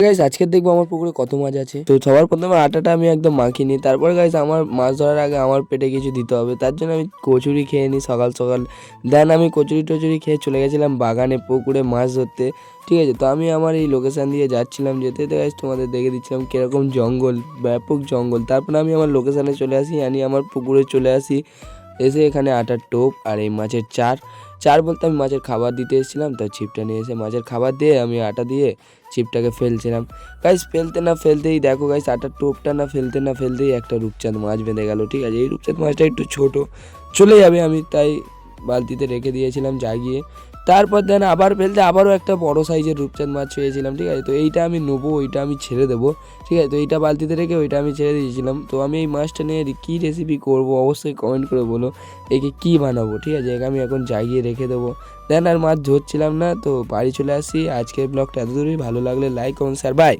আজকে দেখব আমার পুকুরে কত মাছ আছে। তো সবার প্রথমে আটাটা আমি একদম মাখিয়ে নিই। তারপর গাইস আমার মাছ ধরার আগে আমার পেটে কিছু দিতে হবে। তার জন্য আমি কচুরি খেয়ে নিই সকাল সকাল। দেন আমি কচুরি টচুরি খেয়ে চলে গেছিলাম বাগানে পুকুরে মাছ ধরতে। ঠিক আছে? তো আমি আমার এই লোকেশান দিয়ে যাচ্ছিলাম যেতে। যেতে গাইস তোমাদের দেখে দিচ্ছিলাম কীরকম জঙ্গল, ব্যাপক জঙ্গল। তারপর আমি আমার লোকেশানে চলে আসি। আমি আমার পুকুরে চলে আসি। এসে এখানে আটার টোপ আর এই মাছের চার। চার বলতে আমি মাছের খাবার দিতে এসেছিলাম, তো ছিপটা নিয়ে এসে মাছের খাবার দিয়ে আমি আটা দিয়ে ছিপটাকে ফেলছিলাম। গাইস ফেলতে না ফেলতেই দেখো গাইস আটার টোপটা না ফেলতে না ফেলতেই একটা রূপচাঁদ মাছ বেঁধে গেল, ঠিক আছে? এই রূপচাঁদ মাছটা একটু ছোট, চলে যাবে আমি তাই বালতিতে রেখে দিয়েছিলাম জাগিয়ে তারপর দেন আবার ফেলতে আবারও একটা বড় সাইজের রূপচাঁদ মাছ পেয়েছিলাম, ঠিক আছে? তো এইটা আমি নেব, ওইটা আমি ছেড়ে দেবো, ঠিক আছে? তো এইটা বালতিতে রেখে ওইটা আমি ছেড়ে দিয়েছিলাম। তো আমি এই মাছটা নিয়ে কী রেসিপি করব? অবশ্যই কমেন্ট করে বলো, একে কী বানাবো, ঠিক আছে? একে আমি এখন জাগিয়ে রেখে দেবো। দেন আর মাছ ধরছিলাম না, তো বাড়ি চলে আসি। আজকের ব্লগটা এত দূরই ভালো লাগলে লাইক কমেন্ট শেয়ার বাই